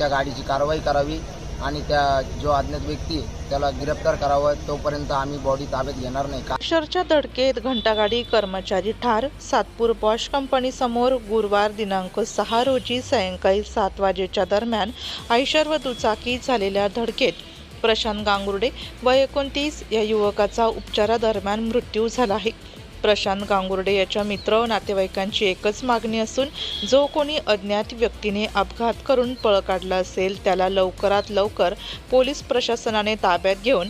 त्या गाडीची कारवाई करावी आणि त्या जो अज्ञात व्यक्ती आहे त्याला गिरफ्तार करावं तोपर्यंत आम्ही बॉडी ताब्यात घेणार नाही. का अक्षरच्या धडकेत घंटागाडी कर्मचारी ठार सातपूर बॉश कंपनीसमोर गुरुवार दिनांक सहा रोजी सायंकाळी सात वाजेच्या दरम्यान आयशर व दुचाकी झालेल्या धडकेत प्रशांत गांगुर्डे व एकोणतीस या युवकाचा उपचारादरम्यान मृत्यू झाला आहे. प्रशांत गांगुर्डे याच्या मित्र व नातेवाईकांची एकच मागणी असून जो कोणी अज्ञात व्यक्तीने अपघात करून पळ काढला असेल त्याला लवकरात लवकर पोलीस प्रशासनाने ताब्यात घेऊन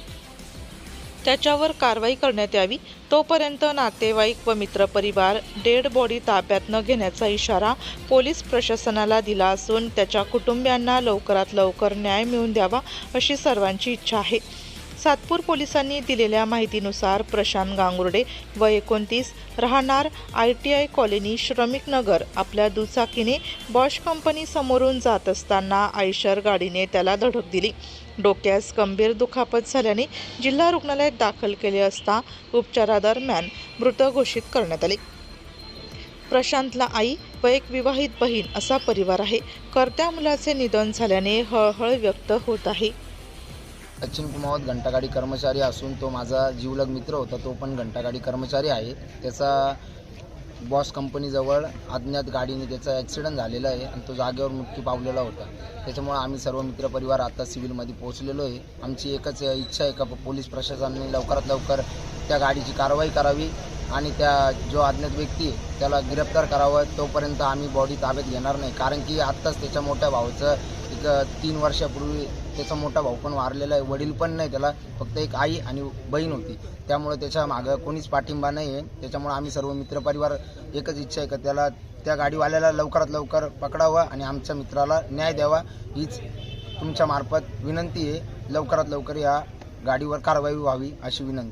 त्याच्यावर कारवाई करण्यात यावी. तोपर्यंत नातेवाईक व मित्रपरिवार डेड बॉडी ताब्यात न घेण्याचा इशारा पोलीस प्रशासनाला दिला असून त्याच्या कुटुंबियांना लवकरात लवकर न्याय मिळवून द्यावा अशी सर्वांची इच्छा आहे. सातपूर पोलिसांनी दिलेल्या माहितीनुसार प्रशांत गांगुर्डे व एकोणतीस राहणार आय टी आय कॉलनी श्रमिक नगर. आपल्या दुचाकीने बॉश कंपनी समोरून जात असताना आयशर गाडीने त्याला धडक दिली. डोक्यास गंभीर दुखापत झाल्याने जिल्हा रुग्णालयात दाखल केले असता उपचारादरम्यान मृत घोषित करण्यात आले. प्रशांतला आई व एक विवाहित बहीण असा परिवार आहे. करत्या मुलाचे निधन झाल्याने हळहळ व्यक्त होत आहे. सचिन कुमावत घंटागाडी कर्मचारी असून तो माझा जीवलग मित्र होता तो पण घंटागाडी कर्मचारी आहे. त्याचा बॉस कंपनीजवळ अज्ञात गाडीने त्याचा ॲक्सिडेंट झालेला आहे आणि तो जागेवर मृत्यू पावलेला होता. त्याच्यामुळे आम्ही सर्व मित्रपरिवार आता सिव्हिलमध्ये पोहोचलेलो आहे. आमची एकच इच्छा आहे का पोलीस प्रशासनाने लवकरात लवकर त्या गाडीची कारवाई करावी. आणि त्या जो अज्ञात व्यक्ती आहे त्याला गिरफ्तार करावं तोपर्यंत आम्ही बॉडी ताब्यात घेणार नाही. कारण की आत्ताच त्याच्या मोठ्या भावाचं एक तीन वर्षापूर्वी त्याचा मोठा भाऊ पण वारलेला आहे. वडील पण नाही त्याला फक्त एक आई आणि बहीण होती. त्यामुळे त्याच्या मागं कोणीच पाठिंबा नाही आहे त्याच्यामुळे आम्ही सर्व मित्रपरिवार एकच इच्छा आहे का त्याला त्या गाडीवाल्याला लवकरात लवकर पकडावं आणि आमच्या मित्राला न्याय द्यावा हीच तुमच्या मार्फत विनंती आहे. लवकरात लवकर या गाडीवर कारवाई व्हावी अशी विनंती.